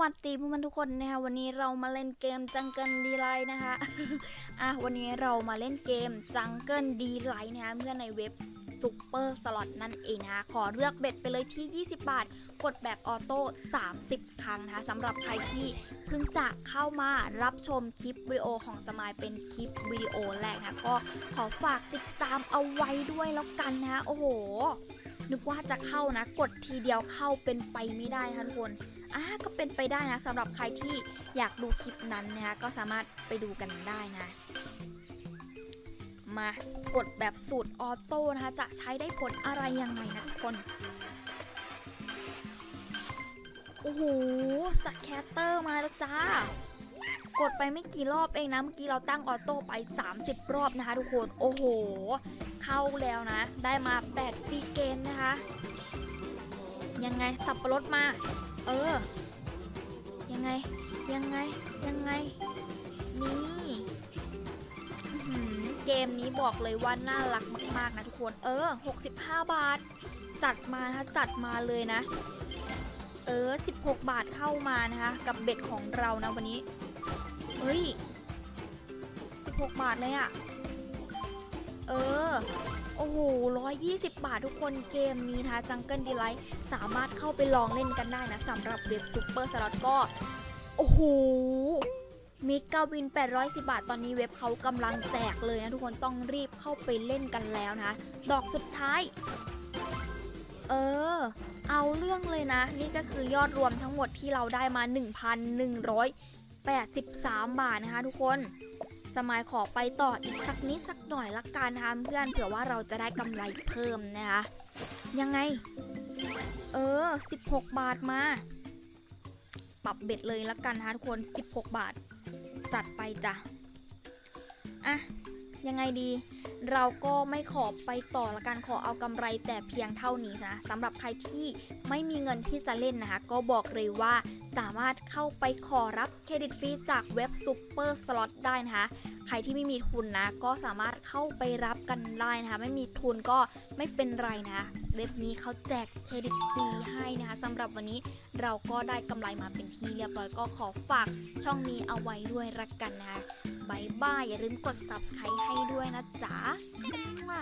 วัสดีเพื่อนๆทุกคนนะคะวันนี้เรามาเล่นเกมจังเกิลดีไลน์นะคะอะวันนี้เรามาเล่นเกมจังเกิลดีไลน์นะคะเพื่อนในเว็บซูเปอร์สล็อตนั่นเองนะคะขอเลือกเบ็ดไปเลยที่ 20 บาท กดแบบออโต้ 30 ครั้งนะคะสำหรับใครที่เพิ่งจะเข้ามารับชมคลิปวิดีโอของสมายเป็นคลิปวิดีโอแรกนะคะก็ขอฝากติดตามเอาไว้ด้วยแล้วกันนะคะโอ้โห นึกว่าจะเข้านะ กดทีเดียวเข้าเป็นไปไม่ได้นะทุกคนอ่าก็เป็นไปได้นะสำหรับใครที่อยากดูคลิปนั้นนะคะก็สามารถไปดูกันได้นะ มากดแบบสูตรออโต้นะคะจะใช้ได้ผลอะไรยังไงนะทุกคนโอ้โหสแคตเตอร์มาแล้วจ้า กดไปไม่กี่รอบเองนะ เมื่อกี้เราตั้งออโต้ไป 30 รอบนะคะทุกคน โอ้โห เข้าแล้วนะ ได้มา8ฟรีเกมนะคะ ยังไงสับปะรดมา เออ ยังไง ยังไง ยังไง นี่เกมนี้บอกเลยว่าน่ารักมากๆนะทุกคน เออ 65 บาท จัดมานะคะจัดมาเลยนะเออ 16 บาทเข้ามานะคะ กับเบ็ดของเรานะวันนี้ เฮ้ย 16 บาทเลยอะเออ โอ้โห 120 บาททุกคนเกมนี้นะคะจังเกิลดีไลท์สามารถเข้าไปลองเล่นกันได้นะสำหรับเว็บซูเปอร์สล็อตก็ โอ้โหมิกาวิน 810 บาท ตอนนี้เว็บเขากำลังแจกเลยนะทุกคนต้องรีบเข้าไปเล่นกันแล้วนะ ดอกสุดท้าย เออ เอาเรื่องเลยนะ นี่ก็คือยอดรวมทั้งหมดที่เราได้มา 83 บาทนะคะ ทุกคนสมายขอไปต่ออีกสักนิดสักหน่อยละกันนะคะเพื่อนเผื่อว่าเราจะได้กำไรเพิ่มนะคะ ยังไง เออ 16 บาทมา ปรับเบ็ดเลยละกันนะคะทุกคน 16 บาท จัดไปจ้ะ อะ ยังไงดีเราก็ไม่ขอไปต่อละกันขอเอากำไรแต่เพียงเท่านี้นะสำหรับใครที่ไม่มีเงินที่จะเล่นนะคะ ก็บอกเลยว่าสามารถเข้าไปขอรับเครดิตฟรีจากเว็บ Super Slot ได้นะคะ ใครที่ไม่มีทุนนะ ก็สามารถเข้าไปรับกันได้นะคะ ไม่มีทุนก็ไม่เป็นไรนะเว็บนี้เขาแจกเครดิตฟรีให้นะคะสำหรับวันนี้เราก็ได้กำไรมาเป็นที่เรียบร้อยก็ขอฝากช่องนี้เอาไว้ด้วยละกันนะคะบายบายอย่าลืมกด subscribe ให้ด้วยนะจ๊ะมั่ว